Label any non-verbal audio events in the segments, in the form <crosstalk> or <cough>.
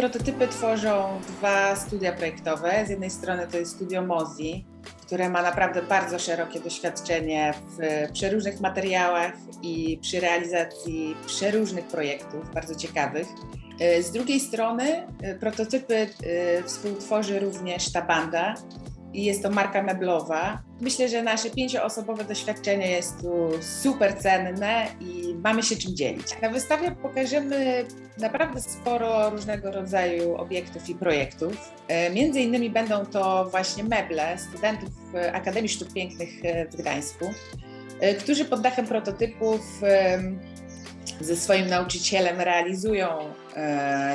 prototypy tworzą dwa studia projektowe. Z jednej strony to jest studio Mozi, które ma naprawdę bardzo szerokie doświadczenie w przeróżnych materiałach i przy realizacji przeróżnych projektów, bardzo ciekawych. E, Z drugiej strony e, prototypy e, współtworzy również ta banda jest to marka meblowa. Myślę, że nasze pięcioosobowe doświadczenie jest tu super cenne i mamy się czym dzielić. Na wystawie pokażemy naprawdę sporo różnego rodzaju obiektów i projektów. E, Między innymi będą to właśnie meble studentów Akademii Sztuk Pięknych e, w Gdańsku, e, którzy pod dachem prototypów ze swoim nauczycielem realizują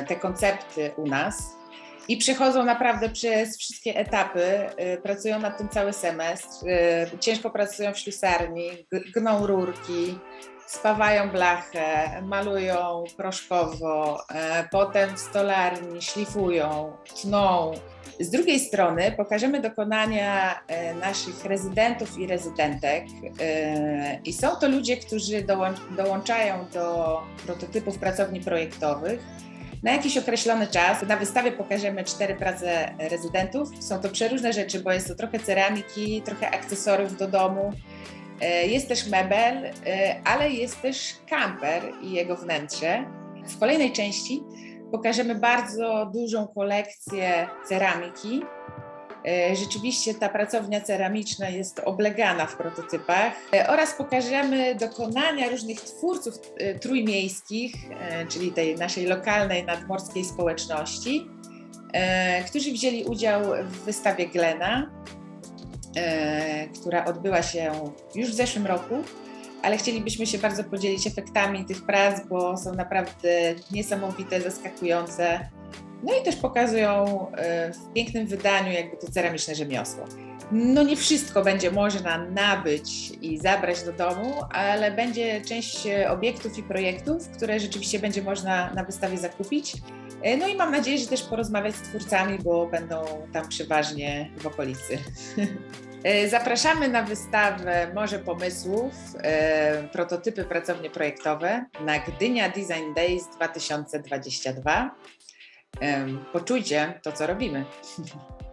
te koncepty u nas i przechodzą naprawdę przez wszystkie etapy, e, pracują nad tym cały semestr, e, ciężko pracują w ślusarni, gną rurki, spawają blachę, malują proszkowo, e, potem w stolarni szlifują, tną. Z drugiej strony pokażemy dokonania naszych rezydentów i rezydentek. I są to ludzie, którzy dołą- dołączają do prototypów pracowni projektowych na jakiś określony czas. Na wystawie pokażemy cztery prace rezydentów. Są to przeróżne rzeczy, bo jest to trochę ceramiki, trochę akcesoriów do domu. E, Jest też mebel, e, ale jest też kamper i jego wnętrze. W kolejnej części pokażemy bardzo dużą kolekcję ceramiki. E, Rzeczywiście ta pracownia ceramiczna jest oblegana w prototypach E, oraz pokażemy dokonania różnych twórców e, trójmiejskich, czyli tej naszej lokalnej nadmorskiej społeczności, którzy wzięli udział w wystawie Glena, która odbyła się już w zeszłym roku, ale chcielibyśmy się bardzo podzielić efektami tych prac, bo są naprawdę niesamowite, zaskakujące. No i też pokazują e, w pięknym wydaniu jakby to ceramiczne rzemiosło. No nie wszystko będzie można nabyć i zabrać do domu, ale będzie część e, obiektów i projektów, które rzeczywiście będzie można na wystawie zakupić. E, No i mam nadzieję, że też porozmawiać z twórcami, bo będą tam przeważnie w okolicy. <laughs> Zapraszamy na wystawę Morze Pomysłów, prototypy pracownie projektowe na Gdynia Design Days 2022. Poczujcie to, co robimy. <laughs>